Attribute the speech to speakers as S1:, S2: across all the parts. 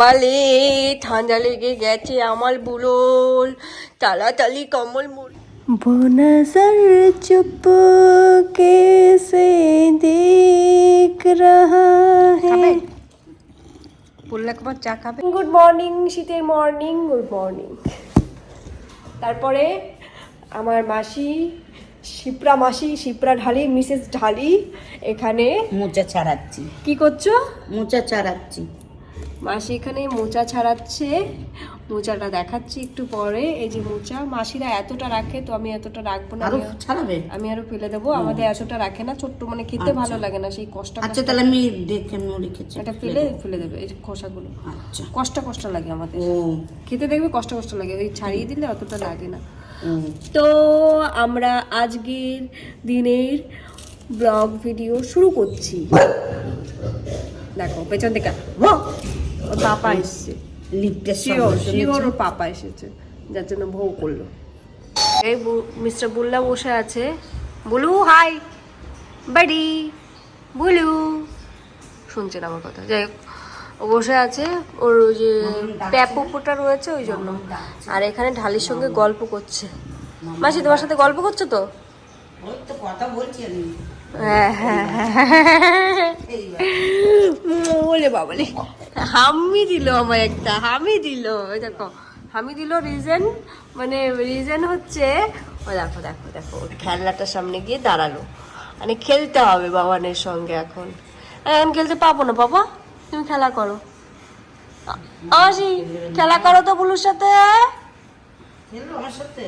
S1: পালে ঠান্ডা লেগে গেছে আমার বুড়োল তাড়াতাড়ি কমল মুড় वो नजर चुप कैसे देख रहा है বললে একবার চা খাবে গুড মর্নিং শীতের মর্নিং গুড মর্নিং তারপরে আমার মাসি শিপ্রা মাসি শিপ্রা ঢালি মিসেস ঢালি এখানে
S2: মোচা ছাড়াচ্ছি
S1: কি করছো
S2: মোচা ছাড়াচ্ছি
S1: মাসি এখানে মোচা ছাড়াচ্ছে। মোচাটা দেখাচ্ছি একটু পরে। এই যে মোচা মাসিরা এতটা রাখে তো আমি এতটা রাখব না।
S2: ছাড়াবে?
S1: আমি আরও ফেলে দেবো। আমাদের এতটা রাখে না ছোট্ট মানে খেতে ভালো লাগে না সেই কষ্ট।
S2: আচ্ছা তাহলে আমি দেখে
S1: এটা ফেলে ফেলে দেবে। এই খোসাগুলো।
S2: আচ্ছা।
S1: কষ্ট কষ্ট লাগে আমাদের। খেতে দেখবে কষ্ট কষ্ট লাগে ওই ছাড়িয়ে দিলে অতটা লাগে না। তো আমরা আজকের দিনের ব্লগ ভিডিও শুরু করছি। দেখো পেছন থেকে। পাপা এসছে।
S2: লিপটা
S1: শিওর শিওর ওর পাপা এসেছে যার জন্য বউ করল। এই মিস্টার বুল্লা বসে আছে। বুলু হাই। বাড়ি। বুলু। শুনছেন আমার কথা? যাই হোক বসে আছে। ওর ওই যে প্যাপুপোটা রয়েছে ওই জন্য। আর এখানে ঢালির সঙ্গে গল্প করছে। মাসি তোমার সাথে গল্প করছ তো?
S2: ওই তো কথা বলছি আমি।
S1: বলে বাবালে। হামি দিল আমার একটা, হামি দিল। দেখো, হামি দিল রিজন মানে রিজন হচ্ছে, ও দেখো দেখো দেখো খেলনাটার সামনে গিয়ে দাঁড়াল। মানে খেলতে হবে বাবানের সঙ্গে এখন। এখন খেলতে পাবো না, বাবা। তুমি খেলা করো। আসি খেলা করো তো বুলুর সাথে।
S2: আমার সাথে।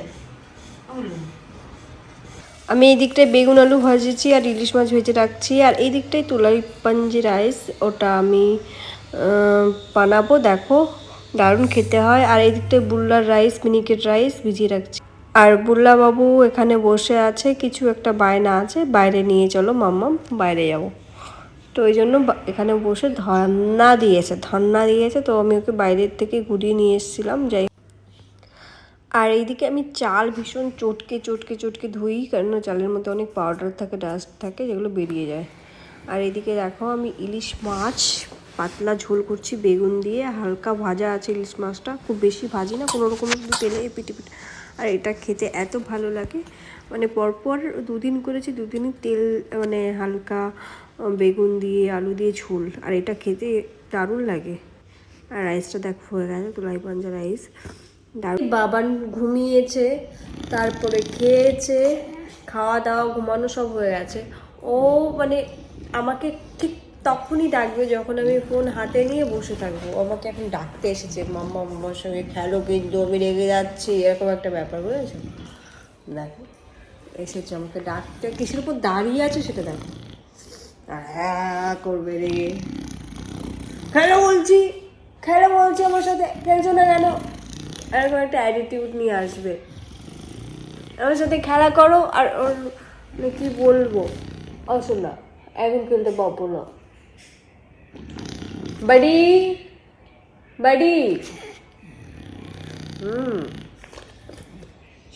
S1: আমি এই দিকটায় বেগুন আলু ভাজেছি আর ইলিশ মাছ ভেজে রাখছি। আর এই দিকটায় তুলাই পাঞ্জি রাইস, ওটা আমি বানাবো। দেখো, দারুণ খেতে হয়। আর এই দিকটায় বুল্লার রাইস, মিনিকেট রাইস ভিজিয়ে রাখছি। আর বুল্লা বাবু এখানে বসে আছে, কিছু একটা বায়না আছে। বাইরে নিয়ে চলো, মাম্মাম, বাইরে যাব। তো ওই জন্য এখানে বসে ধর্না দিয়েছে ধর্না দিয়েছে। তো আমি ওকে বাইরের থেকে ঘুরিয়ে নিয়ে এসেছিলাম, যাই আর এইদিকে আমি চাল ভীষণ চটকে চটকে চটকে ধুই কারণ চালের মধ্যে অনেক পাউডার থাকে ডাস্ট থাকে, যেগুলো বেরিয়ে যায়। আর এইদিকে দেখো আমি ইলিশ মাছ পাতলা ঝোল করছি, বেগুন দিয়ে, হালকা ভাজা আছে ইলিশ মাছটা, খুব বেশি ভাজি না, কোনো রকম একটু তেলে পিটি পিটি আর এটা খেতে এত ভালো লাগে মানে পরপর দুদিন করেছি, দুদিনই তেল মানে হালকা বেগুন দিয়ে, আলু দিয়ে ঝোল, আর এটা খেতে দারুণ লাগে। আর রাইসটা দেখো হয়ে গেছে তুলাই পাঞ্জা রাইস। বাবান ঘুমিয়েছে, তারপরে খেয়েছে খাওয়া দাওয়া ঘুমানো সব হয়ে গেছে। ও মানে আমাকে ঠিক তখনই ডাকবে যখন আমি ফোন হাতে নিয়ে বসে থাকব। আমাকে এখন ডাকতে এসেছে, মাম্মা, মাম্মার সঙ্গে খেলো, কিন্তু আমি রেগে যাচ্ছি। এরকম একটা ব্যাপার, বুঝেছ? দেখো, এসেছে আমাকে ডাকতে। কিসের উপর দাঁড়িয়ে আছে সেটা দেখো। হ্যাঁ করবে রে। খেলো বলছি খেলো বলছি আমার সাথে। খেলছো না কেন? এরকম একটা অ্যাটিটিউড নিয়ে আসবে। আমার সাথে খেলা করো আর ওর মানে কি বলব? আসো না, এখন খেলতে পাবো না। বাড়ি? বাড়ি? হুম।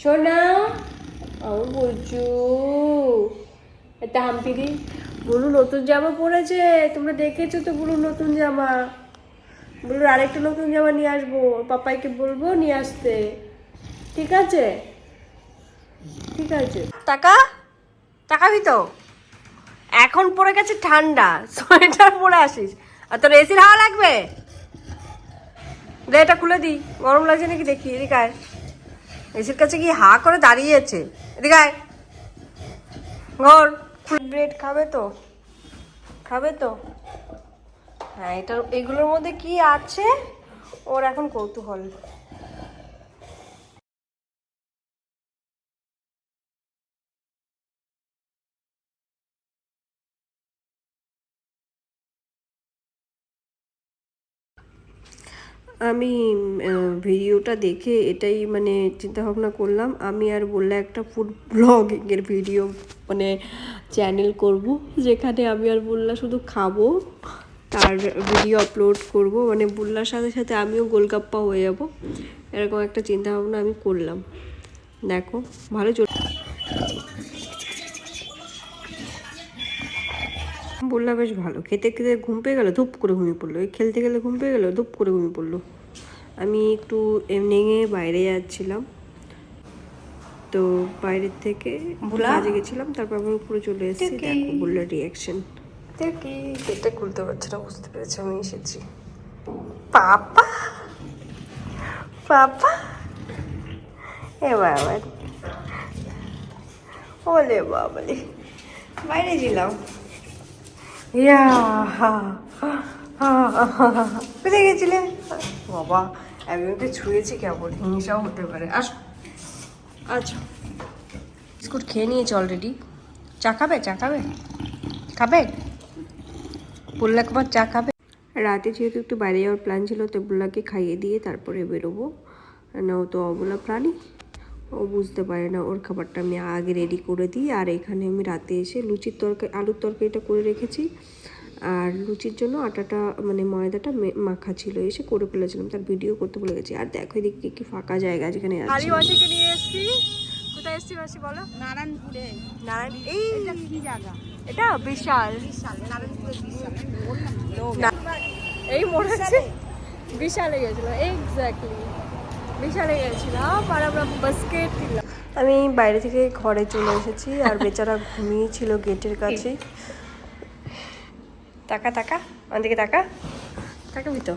S1: শোনা আমি বলছু একটা হাম্পি দি বুলু নতুন জামা পরেছে, তোমরা দেখেছ তো বুলু নতুন জামা? বুলুর আরেকটা নতুন জামা নিয়ে আসব পাপাইকে বলব নিয়ে আসতে। ঠিক আছে? ঠিক আছে। টাকা? টাকাবি তো এখন পড়ে গেছে ঠান্ডা, সোয়েটার পরে আসিস। আর তোর এসির হাওয়া লাগবে? দে, এটা খুলে দিই। গরম লাগছে নাকি দেখি, এদিকে এসির কাছে কি হা করে দাঁড়িয়ে আছে এদিকে আয়। ঘর ব্রেড খাবে তো? খাবে তো? হ্যাঁ এটা এগুলোর মধ্যে কি আছে? ওর এখন কৌতূহল। আমি ভিডিওটা দেখে এটাই মানে চিন্তা ভাবনা করলাম। আমি আর বললে একটা ফুড ব্লগিংয়ের ভিডিও মানে চ্যানেল করব, যেখানে আমি আর বললা শুধু খাব। তার ভিডিও আপলোড করব। মানে বুল্লার সাথে সাথে আমিও গোলগাপ্পা হয়ে যাব। এরকম একটা চিন্তা ভাবনা আমি করলাম। দেখো ভালো চল বললাম বেশ ভালো। খেতে খেতে ঘুম পেয়ে গেলো ধূপ করে ঘুমিয়ে পড়ল। খেলতে গেলে ঘুম পেয়ে গেলো ধূপ করে ঘুমিয়ে পড়ল। আমি একটু এমনি বাইরে যাচ্ছিলাম। তো বাইরের থেকে
S2: বুলা?
S1: কাজে গেছিলাম তারপর আমি উপরে চলে এসেছি।
S2: দেখি।
S1: দেখো বললার রিয়াকশন দেখি গেটটা খুলতে পারছে না, বুঝতে পেরেছি, আমি এসেছি। পাপা? পাপা? এ বাবা। ওলে বাবালে বাইরে ছিলাম। ইয়া কোথায় গেছিলে? বাবা, আমি ওকে ছুঁয়েছি কেমন হিংসাও হতে পারে। আস। আচ্ছা বিস্কুট খেয়ে নিয়েছে অলরেডি চা খাবে? চা খাবে? খাবে? বললা তোমার চা খাবে? রাতে যেহেতু একটু বাইরে যাওয়ার প্ল্যান ছিল তো বুল্লাকে খাইয়ে দিয়ে তারপরে বেরোবো। না ও তো অবলা প্রাণী। ও বুঝতে পারে না ওর খাবারটা আমি আগে রেডি করে দিই। আর এখানে আমি রাতে এসে লুচির তরকারি আলুর তরকারিটা করে রেখেছি। আর লুচির জন্য আটাটা মানে ময়দাটা মাখা ছিল এসে করে ফেলেছিলাম। তার ভিডিও করতে ভুলে গেছি। আর দেখো এদিকে কি কি ফাঁকা জায়গা যেখানে আছি। নিয়ে এসেছি। কোথায় এসেছি মাসি বলো?
S2: নারায়ণপুরে।
S1: নারায়ণ এই
S2: এটা কি জায়গা?
S1: এটা বিশাল।
S2: বিশাল নারায়ণপুরে বিশাল।
S1: এই মনে হচ্ছে বিশালে। গেছিল এক্স্যাক্টলি বিশালে গেছিলাম আর আমরা বাস্কেট কিনলাম। আমি বাইরে থেকে ঘরে চলে এসেছি আর বেচারা ঘুমিয়ে ছিল গেটের কাছে। তাকা তাকা আমার দিকে টাকা তাকাবি তো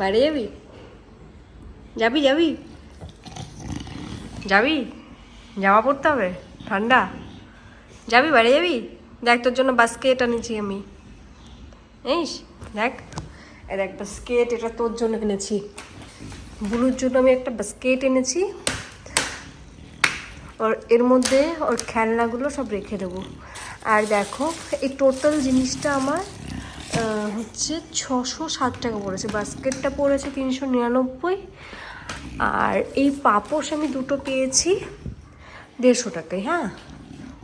S1: বাইরে যাবি? যাবি যাবি? যাবি? জামা পরতে হবে? ঠান্ডা? যাবি বাইরে যাবি? দেখ তোর জন্য বাস্কেট এনেছি আমি। এইস দেখ। এ দেখ বাস্কেট এটা তোর জন্য এনেছি। বুলুর জন্য আমি একটা বাস্কেট এনেছি। ওর, এর মধ্যে ওর খেলনাগুলো সব রেখে দেবো। আর দেখো, এই টোটাল জিনিসটা আমার হচ্ছে ছশো ষাট টাকা পড়েছে। বাস্কেটটা পড়েছে তিনশো নিরানব্বই। আর এই পাপোশ আমি দুটো পেয়েছি। দেড়শো টাকায় হ্যাঁ?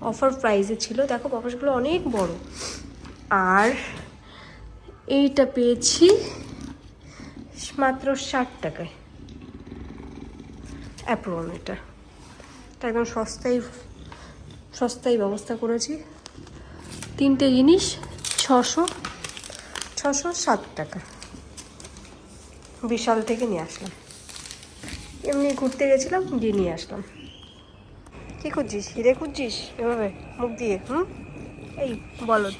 S1: অফার প্রাইসে ছিল, দেখো পাপোশগুলো অনেক বড়। আর এইটা পেয়েছি মাত্র ষাট টাকায়। অ্যাপ্রন এটা। এটা একদম সস্তায় সস্তায় ব্যবস্থা করেছি। তিনটে জিনিস, ছশো ছশো ষাট টাকা। বিশাল থেকে নিয়ে আসলাম। এমনি ঘুরতে গেছিলাম দিয়ে নিয়ে আসলাম। কি খুঁজছিস? হিরে খুঁজছিস? এভাবে মুখ দিয়ে, হুম? এই, বলদ।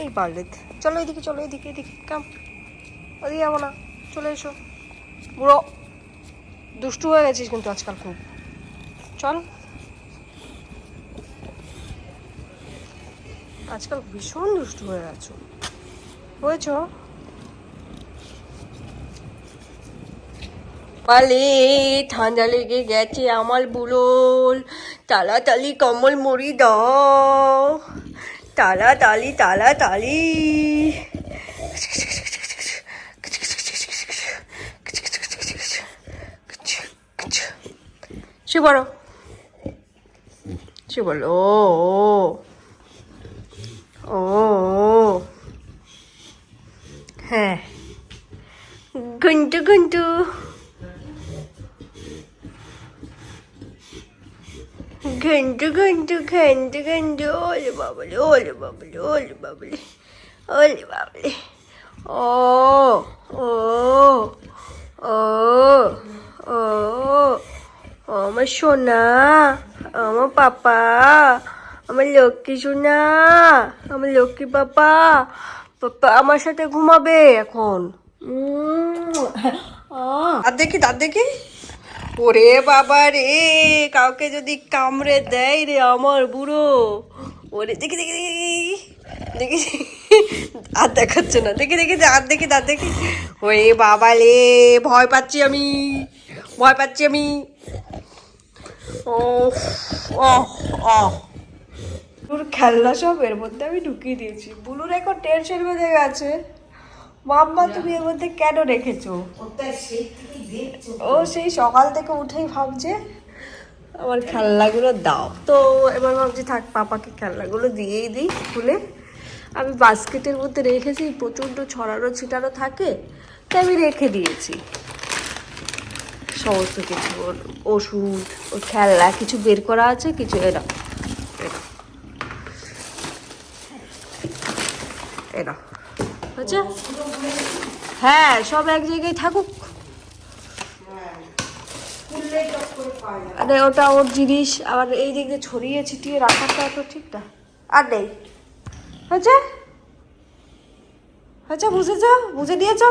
S1: এই বলদ। চলো এদিকে চলো এদিকে এদিকে। কাম ওদিকে যাব না। চলে এসো। বুড়ো, দুষ্টু হয়ে গেছিস কিন্তু আজকাল খুব। চল। আজকাল ভীষণ দুষ্টু হয়ে গেছো হয়েছো? পালে ঠান্ডা লেগে গেছে আমার বুলোল তাড়াতাড়ি কম্বল মুড়ি দাও। তাড়াতাড়ি তাড়াতাড়ি। সে বড় সে বলো ও ও। হ্যাঁ। ঘন্টু ঘন্টু। ঘন্টু ঘন্টু ঘন্টু ঘন্টু ওলে বাবলে ওলে বাবলে ওলে বাবলে ওলে বাবলে। ও ও ও ও আমার সোনা আমার পাপা আমার লক্ষ্মী সোনা আমার লক্ষ্মী পাপা পাপা আমার সাথে ঘুমাবে এখন। আর দেখি দাঁত দেখি। ওরে বাবা রে, কাউকে যদি কামড়ে দেয় রে আমার বুড়ো। ওরে, দেখি দেখি দেখি আর দেখাচ্ছে না। দেখি দেখি আর দেখি দাঁত দেখি। ওরে বাবা রে, ভয় পাচ্ছি আমি। ভয় পাচ্ছি আমি। ও খেলনা সব এর মধ্যে আমি ঢুকিয়ে দিয়েছি। বুলুর এখন টেনশন বেঁধে গেছে। মাম্মা তুমি এর মধ্যে কেন রেখেছো? ও সেই সকাল থেকে উঠেই ভাবছে আমার খেলনাগুলো দাও। তো এবার ভাবছি থাক পাপাকে খেলনাগুলো দিয়েই দিই খুলে আমি বাস্কেটের মধ্যে রেখেছি প্রচণ্ড ছড়ানো ছিটানো থাকে তাই আমি রেখে দিয়েছি। সমস্ত কিছু ওর ওষুধ ওর খেলনা কিছু বের করা আছে কিছু এরা এরা এরা হচ্ছে হ্যাঁ সব এক জায়গায় থাকুক। আরে, ওটা ওর জিনিস। আবার এই দিক দিয়ে ছড়িয়ে ছিটিয়ে রাখাটা তো ঠিক না। আর নেই। হয়েছে? হয়েছে, বুঝেছ? বুঝে নিয়েছ